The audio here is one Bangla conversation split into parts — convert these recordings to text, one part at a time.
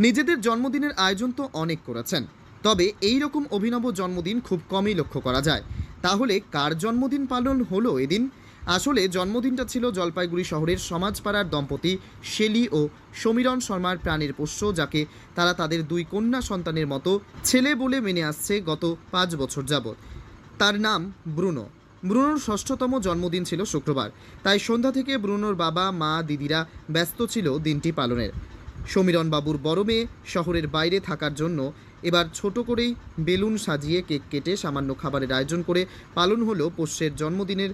নিজেদের জন্মদিনের আয়োজন তো অনেক করেছেন। তবে এই রকম অভিনব জন্মদিন খুব কমই লক্ষ্য করা যায়। তাহলে কার জন্মদিন পালন হলো এদিন? আসলে জন্মদিনটা ছিল জলপাইগুড়ি শহরের সমাজপাড়ার দম্পতি শেলি ও সমীরণ শর্মার প্রাণের পোষ্য, যাকে তারা তাদের দুই কন্যা সন্তানের মতো ছেলে বলে মেনে আসছে গত পাঁচ বছর যাবৎ। তার নাম ব্রুনো। ব্রুনোর ষষ্ঠতম জন্মদিন ছিল শুক্রবার। তাই সন্ধ্যা থেকে ব্রুনোর বাবা, মা, দিদিরা ব্যস্ত ছিল দিনটি পালনের। সমীরণ বাবুর বড় মেয়ে শহরের বাইরে থাকার জন্য এবার ছোট করেই বেলুন সাজিয়ে কেক কেটে সামান্য খাবারের আয়োজন করে পালন হলো পোষ্যের জন্মদিনের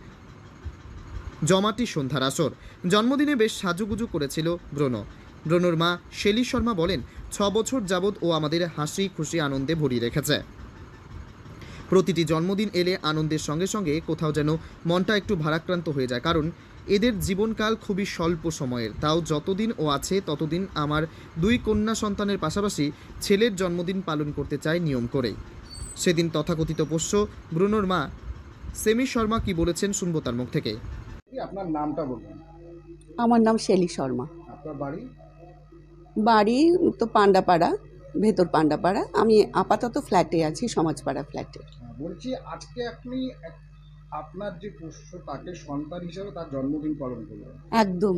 জমাটি সন্ধ্যার আসর। জন্মদিনে বেশ সাজুগুজু করেছিল ব্রণ। ব্রণর মা শেলি শর্মা বলেন, ছ বছর যাবৎ ও আমাদের হাসি খুশি আনন্দে ভরিয়ে রেখেছে। প্রতিটি জন্মদিন এলে আনন্দের সঙ্গে সঙ্গে কোথাও যেন মনটা একটু ভারাক্রান্ত হয়ে যায়। কারণ এদের জীবনকাল খুবই স্বল্প সময়ের। তাও যতদিন ও আছে ততদিন আমার দুই কন্যা সন্তানের পাশাপাশি ছেলের জন্মদিন পালন করতে চায় নিয়ম করে সেদিন তথাকথিত পোষ্য ব্রুনোর মা সেমি শর্মা কি বলেছেন শুনব তার মুখ থেকে। আপনার নামটা বলুন? আমার নাম শেলি শর্মা। আপনার বাড়ি? বাড়ি তো পান্ডাপাড়া ভেতর পান্ডাপাড়া। আমি আপাতত ফ্ল্যাটে আছি সমাজপাড়া ফ্ল্যাটে বলছি আজকে আপনি আপনার যে পোষ্য তাকে সন্তান হিসেবে তার জন্মদিন পালন করলেন। একদম।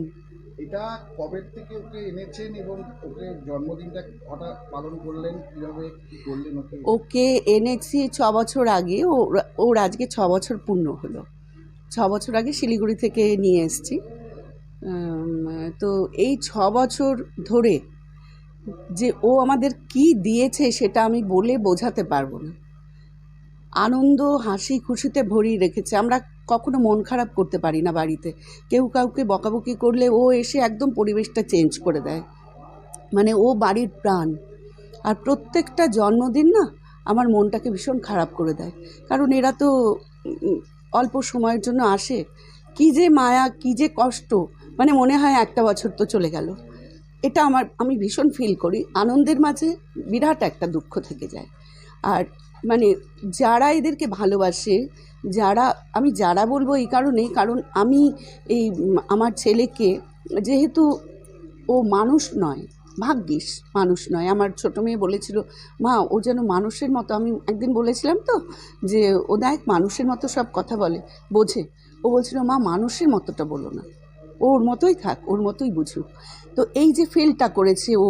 এটা কবে থেকে ওকে এনেছেন এবং ওকে জন্মদিনটা হঠাৎ পালন করলেন? কীভাবে কি করলেন ওকে? ওকে এনেছি ছ বছর আগে। ওর ওর আজকে ছ বছর পূর্ণ হলো। ছ বছর আগে শিলিগুড়ি থেকে নিয়ে এসেছি। তো এই ছ বছর ধরে যে ও আমাদের কি দিয়েছে সেটা আমি বলে বোঝাতে পারব না। আনন্দ, হাসি, খুশিতে ভরিয়ে রেখেছে। আমরা কখনো মন খারাপ করতে পারি না বাড়িতে। কেউ কাউকে বকাবকি করলে ও এসে একদম পরিবেশটা চেঞ্জ করে দেয়। মানে ও বাড়ির প্রাণ। আর প্রত্যেকটা জন্মদিন না আমার মনটাকে ভীষণ খারাপ করে দেয়। কারণ এরা তো অল্প সময়ের জন্য আসে। কী যে মায়া, কী যে কষ্ট। মানে মনে হয় একটা বছর তো চলে গেল। এটা আমার, আমি ভীষণ ফিল করি। আনন্দের মাঝে বিরাট একটা দুঃখ থেকে যায়। আর মানে যারা এদেরকে ভালোবাসে, যারা, আমি যারা বলব এই কারণে, কারণ আমি এই আমার ছেলেকে যেহেতু ও মানুষ নয়, ভাগ্যিস মানুষ নয়। আমার ছোটো মেয়ে বলেছিল, মা, ও যেন মানুষের মতো। আমি একদিন বলেছিলাম তো যে, ও দেখ, মানুষের মতো সব কথা বলে, বোঝে। ও বলছিল, মা, মানুষের মতোটা বলো না। ওর মতোই থাক, ওর মতোই বুঝুক। তো এই যে ফিলটা করেছে ও,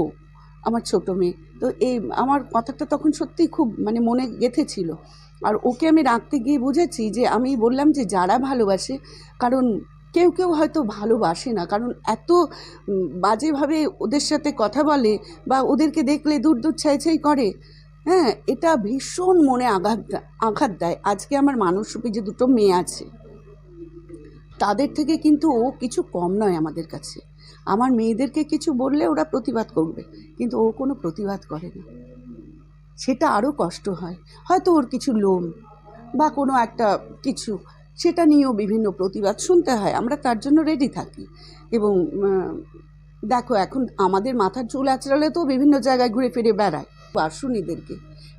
আমার ছোটো মেয়ে তো এই আমার কথাটা তখন সত্যিই খুব মানে মনে গেঁথেছিল আর ওকে আমি রাখতে গিয়ে বুঝেছি যে আমি বললাম যে যারা ভালোবাসে, কারণ কেউ কেউ হয়তো ভালোবাসে না, কারণ এত বাজেভাবে ওদের সাথে কথা বলে বা ওদেরকে দেখলে দূর দূর ছাই ছাই করে হ্যাঁ এটা ভীষণ মনে আঘাত আঘাত দেয়। আজকে আমার মানুষরূপী যে দুটো মেয়ে আছে, তাদের থেকে কিন্তু ও কিছু কম নয় আমাদের কাছে। আমার মেয়েদেরকে কিছু বললে ওরা প্রতিবাদ করবে, কিন্তু ও কোনো প্রতিবাদ করে না। সেটা আরও কষ্ট হয়, হয়তো ওর কিছু লোন বা কোনো একটা কিছু, সেটা নিয়েও বিভিন্ন প্রতিবাদ শুনতে হয়, আমরা তার জন্য রেডি থাকি। এবং দেখো, এখন আমাদের মাথার চুল আঁচড়ালে তো বিভিন্ন জায়গায় ঘুরে ফিরে বেড়ায়। এদেরকে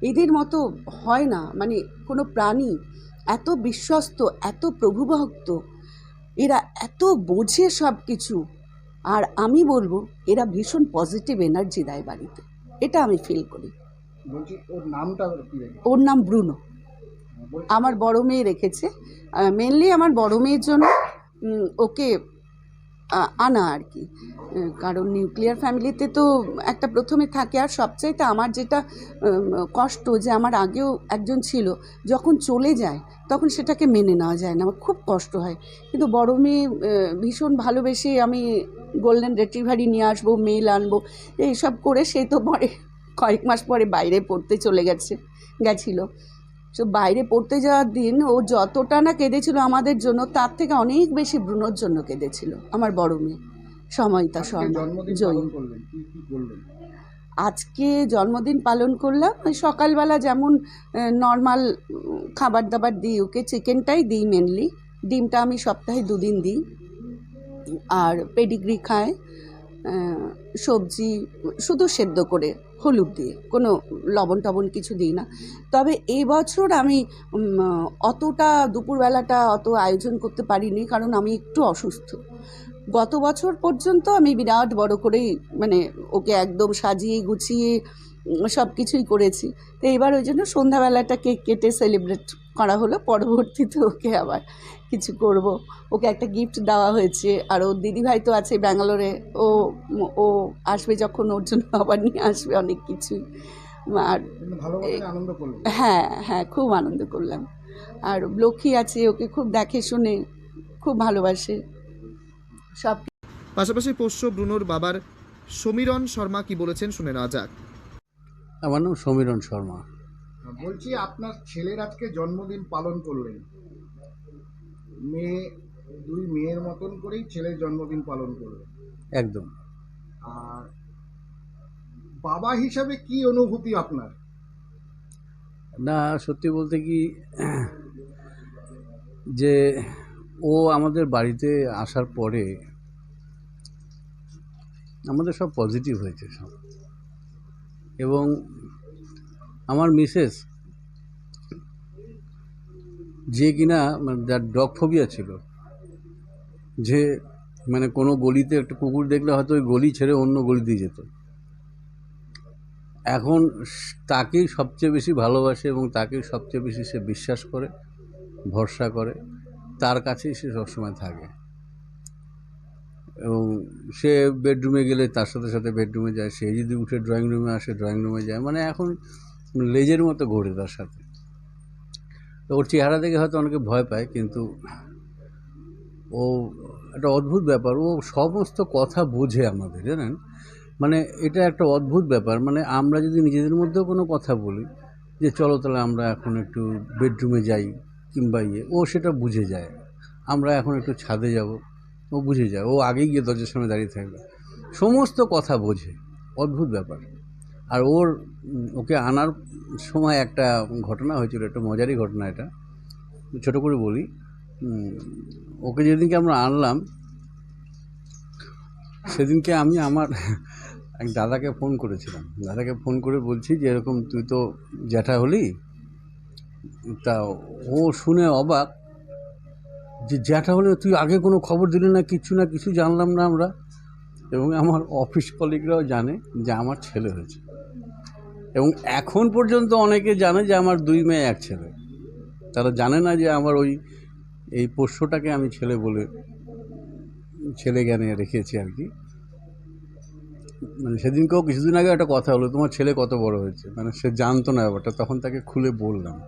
এদের মতো হয় না মানে কোনো প্রাণী এত বিশ্বস্ত, এত প্রভুভক্ত, এরা এত বোঝে সব কিছু আর আমি বলব এরা ভীষণ পজিটিভ এনার্জি দেয় বাড়িতে। এটা আমি ফিল করি। ওর নামটা ওর নাম ব্রুনো। আমার বড় মেয়ে রেখেছে। মেনলি আমার বড় মেয়ের জন্য ওকে আনা আর কি। কারণ নিউক্লিয়ার ফ্যামিলিতে তো একটা প্রথমে থাকে, আর সবচাইতে আমার যেটা কষ্ট যে আমার আগেও একজন ছিল, যখন চলে যায়, তখন সেটাকে মেনে নেওয়া যায় না, আমার খুব কষ্ট হয়। কিন্তু বড় মেয়ে ভীষণ ভালোবেসে আমি গোল্ডেন রেট্রিভারি নিয়ে আসব, মেল আনব, এইসব করে সে তো পরে কয়েক মাস পরে বাইরে পড়তে চলে গেছে, গেছিল। তো বাইরে পড়তে যাওয়ার দিন ও যতটা না কেঁদেছিল আমাদের জন্য তার থেকে অনেক বেশি ব্রুনোর জন্য কেঁদেছিল আমার বড় মেয়ে সময়তা শর্মা জয়ী। আজকে জন্মদিন পালন করলাম সকালবেলা যেমন নর্মাল খাবার দাবার দিই ওকে চিকেনটাই দিই মেনলি ডিমটা আমি সপ্তাহে দুদিন দিই আর পেডিগ্রি খায়। সবজি শুধু সেদ্ধ করে, হলুদ দিয়ে, কোনো লবণ টবণ কিছু দিই না। তবে এই বছর আমি অতটা দুপুরবেলাটা অত আয়োজন করতে পারিনি, কারণ আমি একটু অসুস্থ। গত বছর পর্যন্ত আমি বিরাট বড় করেই মানে ওকে একদম সাজিয়ে গুছিয়ে সব কিছুই করেছি। তো এবার ওই জন্য সন্ধ্যাবেলাটা কেক কেটে সেলিব্রেট করা হলো পরবর্তীতে ওকে আবার কিছু করব। ওকে একটা গিফট দেওয়া হয়েছে আর ওর দিদিভাই তো আছে ব্যাঙ্গালোরে ও ও আসবে যখন ওর জন্য আবার নিয়ে আসবে অনেক কিছুই। আর করলেন হ্যাঁ হ্যাঁ খুব আনন্দ করলাম। আর লক্ষ্মী আছে ওকে খুব দেখে শুনে খুব ভালোবাসে। সব পাশাপাশি পোষ্য ব্রুনোর বাবার সমীরণ শর্মা কি বলেছেন শুনে নেওয়া যাক। আমার নাম সমীরণ শর্মা। বলছি আপনার ছেলের আজকে জন্মদিন পালন করলেন। মেয়ে দুই মেয়ের মতন করেই ছেলের জন্মদিন পালন করলেন। একদম। আর বাবা হিসাবে কি অনুভূতি আপনার? না সত্যি বলতে কি যে ও আমাদের বাড়িতে আসার পরে আমাদের সব পজিটিভ হয়েছে সব। এবং আমার মিসেস, যে কিনা মানে যার ডগ ফোবিয়া ছিল, যে মানে কোনো গলিতে একটা কুকুর দেখলে হয়তো ওই গলি ছেড়ে অন্য গলিতে যেত। এখন তাকেই সবচেয়ে বেশি ভালোবাসে এবং তাকেই সবচেয়ে বেশি সে বিশ্বাস করে, ভরসা করে, তার কাছেই সে সবসময় থাকে। এবং সে বেডরুমে গেলে তার সাথে সাথে বেডরুমে যায়, সে যদি উঠে ড্রয়িং রুমে আসে, ড্রয়িং রুমে যায়। মানে এখন লেজের মতো ঘোরে তার সাথে। তো ওর চেহারা দেখে হয়তো অনেকে ভয় পায়, কিন্তু ও একটা অদ্ভুত ব্যাপার। ও সমস্ত কথা বোঝে আমাদের, জানেন? মানে এটা একটা অদ্ভুত ব্যাপার। মানে আমরা যদি নিজেদের মধ্যেও কোনো কথা বলি, যে চলো তাহলে আমরা এখন একটু বেডরুমে যাই কিংবা ইয়ে ও সেটা বুঝে যায়। আমরা এখন একটু ছাদে যাব, ও বুঝে যায়। ও আগেই গিয়ে দরজার সামনে দাঁড়িয়ে থাকবে। সমস্ত কথা বোঝে। অদ্ভুত ব্যাপার। আর ওর ওকে আনার সময় একটা ঘটনা হয়েছিল, একটা মজারই ঘটনা এটা। ছোট করে বলি ওকে যেদিনকে আমরা আনলাম, সেদিনকে আমি আমার এক দাদাকে ফোন করেছিলাম। দাদাকে ফোন করে বলছি যে, এরকম তুই তো জ্যাঠা হলি। তা ও শুনে অবাক যে, জ্যাঠা হলে তুই আগে কোনো খবর দিলি না কিছু না, কিছু জানলাম না আমরা? এবং আমার অফিস কলিগরাও জানে যে, আমার ছেলে হয়েছে। এবং এখন পর্যন্ত অনেকে জানে যে আমার দুই মেয়ে এক ছেলে। তারা জানে না যে আমার ওই এই পোষ্যটাকে আমি ছেলে বলে ছেলে জ্ঞানে রেখেছি আর কি। মানে সেদিনকেও কিছুদিন আগে একটা কথা হলো তোমার ছেলে কত বড় হয়েছে? মানে সে জানতো না ব্যাপারটা তখন তাকে খুলে বললাম।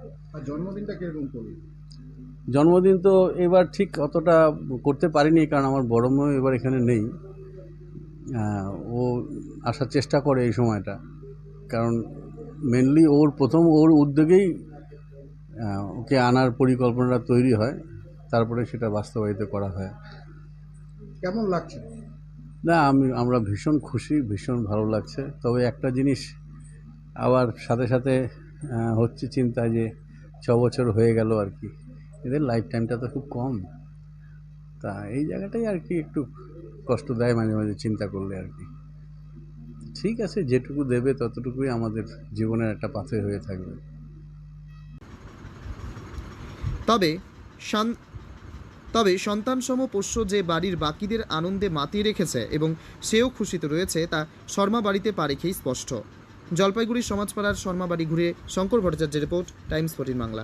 জন্মদিনটা কীরকম জন্মদিন তো এবার ঠিক অতটা করতে পারিনি কারণ আমার বড় মেয়ে এবার এখানে নেই। ও আসার চেষ্টা করে এই সময়টা। কারণ মেনলি ওর প্রথম ওর উদ্যোগেই ওকে আনার পরিকল্পনাটা তৈরি হয় তারপরে সেটা বাস্তবায়িত করা হয়। কেমন লাগছে? না আমি আমরা ভীষণ খুশি ভীষণ ভালো লাগছে। তবে একটা জিনিস আবার সাথে সাথে হচ্ছে চিন্তা যে ছ বছর হয়ে গেল আর কি। এদের লাইফ টাইমটা তো খুব কম। তা এই জায়গাটাই আর কি একটু কষ্ট দেয় মাঝে মাঝে চিন্তা করলে আর কি। ঠিক আছে, যেটুকু দেবে ততটুকুই আমাদের জীবনের একটা পাথে হয়ে থাকবে। তবে তবে সন্তানসম পোষ্য যে বাড়ির বাকিদের আনন্দে মাতিয়ে রেখেছে এবং সেও খুশিতে রয়েছে, তা শর্মা বাড়িতে পা রেখেই স্পষ্ট। জলপাইগুড়ি সমাজপাড়ার শর্মা বাড়ি ঘুরে শঙ্কর ভট্টাচার্যের রিপোর্ট, টাইমস ফোর্টিন বাংলা।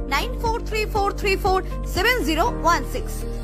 9434347016.